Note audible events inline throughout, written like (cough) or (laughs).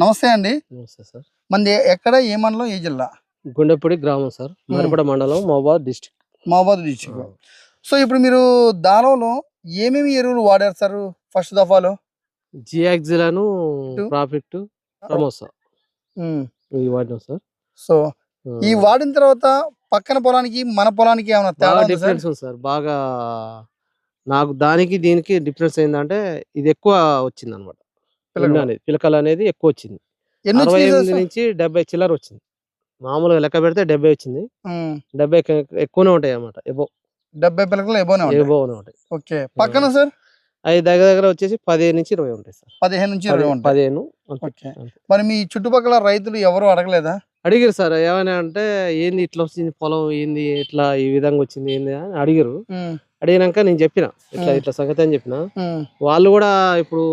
నమస్తే అండి. నమస్తే సార్. మంది ఎక్కడ? ఏ మండలం? ఏ జిల్లా? గుండెపూడి గ్రామం సార్. మరిపడ మండలం మహబాద్ డిస్టిక్ మహబాద్ డిస్టిక్ సో ఇప్పుడు మీరు దానంలో ఏమేమి ఎరువులు వాడారు సార్? ఫస్ట్ దఫాలో? జియాక్జిలాను. ప్రాఫిట్ ఉమ్. ఇవి వాడినాం సార్. సో ఈ వాడిన తర్వాత పక్కన పొలానికి మన పొలానికి ఏమైనా తేడా డిఫరెన్స్ ఉంది సార్. బాగా నాకు దానికి దీనికి డిఫరెన్స్ ఏంటంటే ఇది ఎక్కువ వచ్చింది అనమాట. అనేది పిలకలు అనేది ఎక్కువ వచ్చింది అరవై ఎనిమిది? నుంచి డెబ్బై చిల్లర వచ్చింది. మామూలుగా లెక్క పెడితే డెబ్బై వచ్చింది. డెబ్బై ఎక్కువనే ఉంటాయి అన్నమాట. ఎబో. డెబ్బై పిల్లకలు ఎబోనే ఉంటాయి. ఎబోనే ఉంటాయి. ఓకే. పక్కన సార్? అవి దగ్గర దగ్గర వచ్చేసి పదిహేను నుంచి ఇరవై ఉంటాయి సార్. పదిహేను నుంచి ఇరవై ఉంటాయి. పదిహేను. మరి మీ చుట్టుపక్కల రైతులు ఎవరు అడగలేదా? అడిగారు సార్. ఏమైనా అంటే ఏంది ఇట్లా వచ్చింది పొలం ఏంది ఇట్లా ఈ విధంగా వచ్చింది ఏంది అని అడిగారు. అడిగినాక నేను చెప్పిన. ఇట్లా. ఇట్లా సంగతి అని చెప్పిన. వాళ్ళు కూడా ఇప్పుడు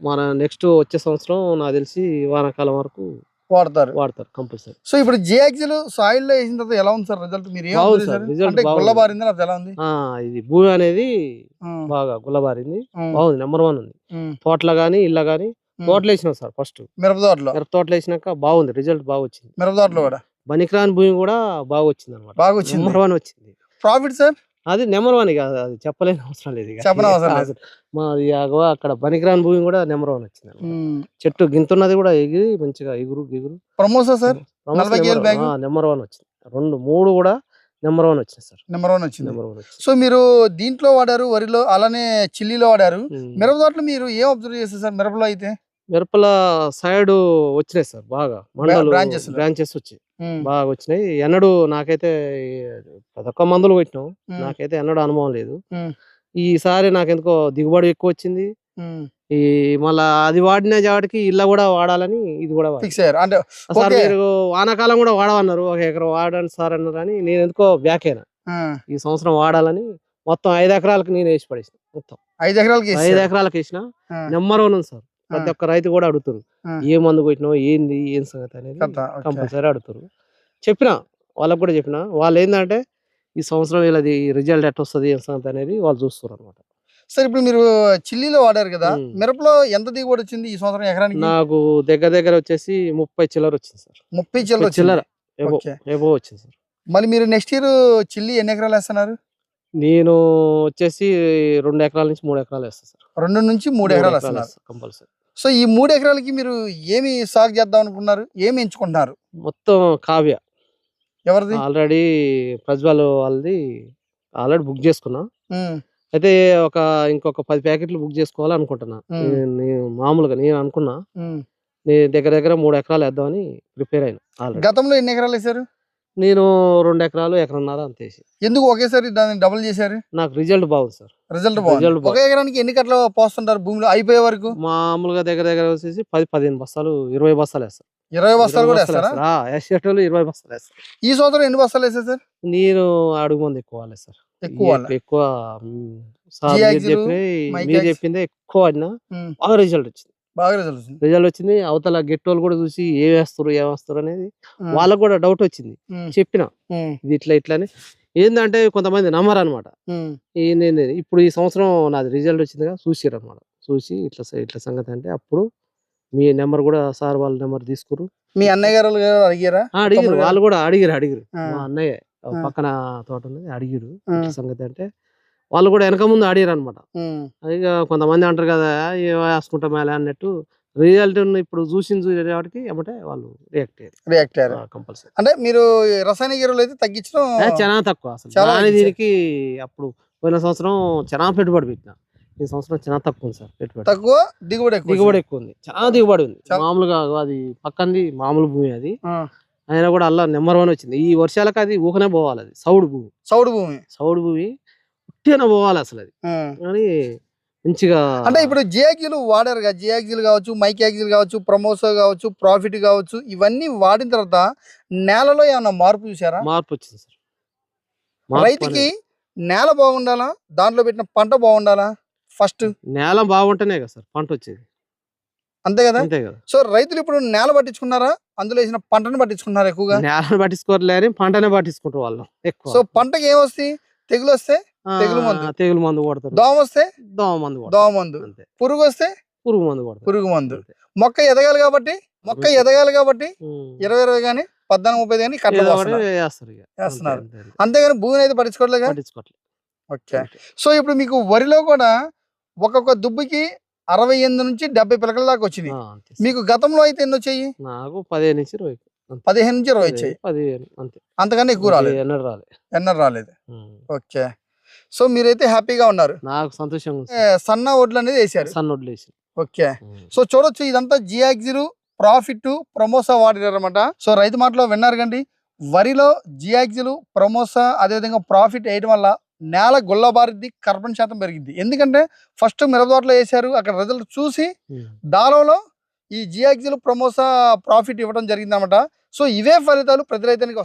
మన నెక్స్ట్ వచ్చే సంవత్సరం నాకు తెలిసి వానాకాలం వరకు వాడతారు. వాడతారు కంపల్సరీ సో ఇప్పుడు జియాక్సిల్ సాయిల్లో వేసిన తర్వాత ఎలా ఉంది సార్ రిజల్ట్ మీరు అంటే. గుల్లబారింది? లేకపోతే ఎలా ఉంది? ఇది భూమి అనేది. బాగా గుల్లబారింది. బాగుంది నెంబర్ వన్ ఉంది. తోటలో కానీ ఇళ్ళ ఉమ్. తోటలు వేసినాం సార్ ఫస్ట్ మిరప తోటలో? మిరప తోటలు వేసినాక బాగుంది రిజల్ట్ బాగా వచ్చింది. మిరప తోటలో కూడా? బనికిరాని భూమి కూడా బాగా వచ్చింది అనమాట బాగా వచ్చింది. నెంబర్ వన్ వచ్చింది. ప్రాఫిట్ సార్ అది నెంబర్ వన్ ఇక అది చెప్పలేని అవసరం లేదు లేదు. (laughs) మాది అక్కడ బనికిరాని భూమి కూడా నెంబర్ వన్ వచ్చింది. చెట్టు గింతున్నది కూడా ఎగిరి మంచిగా ఎగురు గిగురు ప్రమోసా సార్? నెంబర్ వన్ వచ్చింది రెండు మూడు కూడా నెంబర్ వన్ వచ్చింది సార్ నెంబర్ వన్ వచ్చింది నెంబర్ వన్ సో మీరు దీంట్లో వాడారు వరిలో అలానే చిల్లీలో వాడారు. మిరప తోటలో మీరు ఏం అబ్జర్వ్ చేస్తారు సార్ మిరపలో అయితే మిరపల సైడ్ వచ్చినాయి సార్ బాగా మండలు లో. బ్రాంచెస్ వచ్చాయి. బాగా వచ్చినాయి ఎన్నడూ నాకైతే పదొక్క మందులు కొట్టినాం ఉమ్. నాకైతే ఎన్నడూ అనుభవం లేదు. ఈసారి నాకెందుకో దిగుబడి ఎక్కువ వచ్చింది. ఈ మళ్ళా అది వాడిన జాడికి ఇలా కూడా వాడాలని ఇది కూడా వాడాను. ఫిక్స్ అయ్యారు అంటే సార్. మీరు వానాకాలం కూడా వాడమన్నారు ఒక ఎకరం వాడండి సార్ అన్నారు అని నేను ఎందుకో బ్యాక్ అయినా ఈ సంవత్సరం వాడాలని మొత్తం ఐదు ఎకరాలకు నేను వేసి పడేసిన మొత్తం ఐదు ఎకరాలకి ఐదు. ఎకరాలకు వేసిన నెంబర్ వన్ ఉంది సార్ ప్రతి. ఒక్క రైతు కూడా అడుగుతారు. ఏ మందు కొట్టినావు ఏంది ఏం సంగతి అనేది. కంపల్సరీ అడుగుతారు చెప్పిన వాళ్ళకి కూడా చెప్పిన వాళ్ళు ఏంటంటే ఈ సంవత్సరం వీళ్ళది రిజల్ట్ ఎట్లా వస్తుంది సంగతి అనేది వాళ్ళు చూస్తారు అనమాట సార్ ఇప్పుడు మీరు చిల్లీలో వాడారు కదా. మిరపలో ఎంత దిగుబడి వచ్చింది ఈ సంవత్సరం ఎకరానికి? నాకు దగ్గర దగ్గర వచ్చేసి ముప్పై చిల్లర వచ్చింది సార్. ముప్పై చిల్లర చిల్లర. ఏబో వచ్చింది సార్. మళ్ళీ మీరు నెక్స్ట్ ఇయర్ చిల్లీ ఎన్ని ఎకరాలు వేస్తున్నారు? నేను వచ్చేసి రెండు ఎకరాల నుంచి మూడు ఎకరాలు వేస్తాను సార్. రెండు నుంచి మూడు ఎకరాలు వేస్తున్నారు. కంపల్సరీ. సో ఈ మూడు ఎకరాలకి మీరు ఏమి సాగు చేద్దాం అనుకున్నారు? ఏమి ఎంచుకుంటున్నారు? మొత్తం కావ్య. ఎవరిది? ఆల్రెడీ ప్రజ్వల్ వాళ్ళది ఆల్రెడీ బుక్ చేసుకున్నా. అయితే ఒక ఇంకొక పది ప్యాకెట్లు బుక్ చేసుకోవాలి అనుకుంటున్నా మ్మ్. నేను- నేను మామూలుగా నేను అనుకున్నా. దగ్గర దగ్గర మూడు ఎకరాలు వేద్దామని ప్రిపేర్ అయినా గతంలో ఎన్ని ఎకరాలు వేశారు? నేను రెండు ఎకరాలు ఎకరన్నర అంతేసి ఎందుకు ఒకేసారి దాన్ని డబుల్ చేశారు? నాకు రిజల్ట్ బాగుంది సార్. రిజల్ట్ బాగుంది. ఒక ఎకరానికి ఎన్ని కట్టలు పోస్తుంటారు భూమిలో? అయిపోయే వరకు? మామూలుగా దగ్గర దగ్గర వచ్చేసి పది పదిహేను బస్తాలు ఇరవై బస్తాలు వేస్తారు ఇరవై బస్తాలు కూడా ఇరవై బస్తాలు వేస్తారా? వేస్తారు. ఆ, వేసేటోళ్ళు ఇరవై బస్తాలు వేస్తారు. ఈ సంవత్సరం ఎన్ని బస్తాలు సార్? నేను అడుగు మంది ఎక్కువ సార్. ఎక్కువ? ఎక్కువ మీరు. చెప్పిందే ఎక్కువ ఉమ్, బాగా రిజల్ట్ వచ్చింది. బాగా రిజల్ట్ వచ్చింది. రిజల్ట్ వచ్చింది. అవతల గెట్టోళ్ళు కూడా చూసి ఏం వేస్తారు ఏం వేస్తారు అనేది వాళ్ళకు కూడా డౌట్ వచ్చింది. చెప్పిన ఇది ఇట్లా ఇట్లా ఏంటంటే కొంతమంది నమ్మరు అనమాట ఇప్పుడు ఈ సంవత్సరం నాది రిజల్ట్ వచ్చిందిగా చూసిరు అనమాట చూసి ఇట్లా ఇట్లా సంగతి అంటే అప్పుడు మీ నెంబర్ కూడా సార్ వాళ్ళ నెంబర్ తీసుకురు. మీ అన్నయ్య గారు అడిగారా? అడిగిరు వాళ్ళు కూడా అడిగిరు అడిగిరు. మా అన్నయ్య. పక్కన తోట ఉన్నది అడిగిరు సంగతి అంటే వాళ్ళు కూడా వెనక ముందు అడిగారు అనమాట ఇక కొంతమంది అంటారు కదా ఏ వేసుకుంటాం మేలే అన్నట్టు రిజల్ట్ ఇప్పుడు చూసింది చూసేవాడికి ఏమంటే వాళ్ళు రియాక్ట్ అయ్యారు. రియాక్ట్ అయ్యారు. కంపల్సరీ అంటే మీరు రసాయనిక ఎరువులు అయితే తగ్గించడం చాలా తక్కువ అసలు. దీనికి అప్పుడు పోయిన సంవత్సరం చాలా పెట్టుబడి పెట్టిన. ఈ సంవత్సరం చాలా తక్కువ ఉంది సార్ పెట్టుబడి. తక్కువ? దిగుబడి ఎక్కువ దిగుబడి ఎక్కువ ఉంది. చాలా దిగుబడి ఉంది. మామూలుగా అది పక్కంది మామూలు భూమి అది. అయినా కూడా అలా నెంబర్ వన్ వచ్చింది. ఈ వర్షాలకు అది ఊకనే పోవాలి అది సౌడు భూమి. చౌడు భూమి. సౌడు భూమి ఉట్టిగానే పోవాలి అసలు అది. కానీ మంచిగా అంటే ఇప్పుడు జియాక్సిల్ వాడారు కదా జియాక్సిల్ కావచ్చు మైక్ యాక్సిల్ కావచ్చు ప్రమోసో కావచ్చు ప్రాఫిట్ కావచ్చు ఇవన్నీ వాడిన తర్వాత నేలలో ఏమైనా మార్పు చూసారా మార్పు వచ్చింది సార్. రైతుకి. నేల బాగుండాలా? దాంట్లో పెట్టిన పంట బాగుండాలా? ఫస్ట్? నేల బాగుంటేనే కదా సార్ పంట వచ్చేది. అంతే కదా? అంతే కదా. సో రైతులు ఇప్పుడు నేల పట్టించుకున్నారా? అందులో వేసిన పంటను పట్టించుకున్నారా ఎక్కువగా? నేలను పట్టించుకోవట్లే అని పంటనే పట్టించుకుంటారు వాళ్ళు ఎక్కువ. సో పంటకి ఏమొస్తాయి? తెగులు వస్తే తెగులు మందు. తెగులు మందు కొడతారు. దోమ వస్తే దోమ మందు కొడతారు. దోమ మందు. పురుగు వస్తే పురుగు మందు కొడతాం పురుగు మందు. మొక్క ఎదగాలి కాబట్టి మొక్క ఎదగాలి కాబట్టి. ఇరవై ఇరవై కానీ పద్నాలుగు ముప్పై కానీ. అంతే, వేస్తున్నారు. అంతే, అంతే. అంతేగాని భూమిని అయితే పట్టించుకోవట్లేదు. ఓకే. సో ఇప్పుడు మీకు వరిలో కూడా ఒక్కొక్క దుబ్బుకి అరవై ఎనిమిది నుంచి డెబ్బై పిలకల దాకా వచ్చినాయి. మీకు గతంలో అయితే ఎన్ని వచ్చాయి? నాకు పదిహేను నుంచి ఇరవై. పదిహేను నుంచి ఇరవై వచ్చాయి. పదిహేను అంతే. అంతకన్నా ఎక్కువ రాలేదు. ఎన్నర్ రాలేదు. ఉమ్. ఓకే. సో మీరైతే హ్యాపీగా ఉన్నారు. నాకు సంతోషంగా సన్న వడ్లు అనేది వేసారు సన్ వడ్లేసి ఓకే. సో చూడొచ్చు ఇదంతా జియాక్సిల్ ప్రాఫిట్ ప్రమోసా వాడినారు అనమాట సో రైతు మాటలో విన్నారు కండి. వరిలో జియాక్సిల్ ప్రమోసా అదేవిధంగా ప్రాఫిట్ వేయడం వల్ల నేల గుల్లబారిద్ది కార్బన్ శాతం పెరిగింది. ఎందుకంటే ఫస్ట్ మిరపతోటలో వేశారు. అక్కడ రిజల్ట్ చూసి దానిలో ఈ జియాక్సిల్ ప్రమోసా ప్రాఫిట్ ఇవ్వడం జరిగింది అనమాట సో ఇవే ఫలితాలు ప్రతి రైతానికి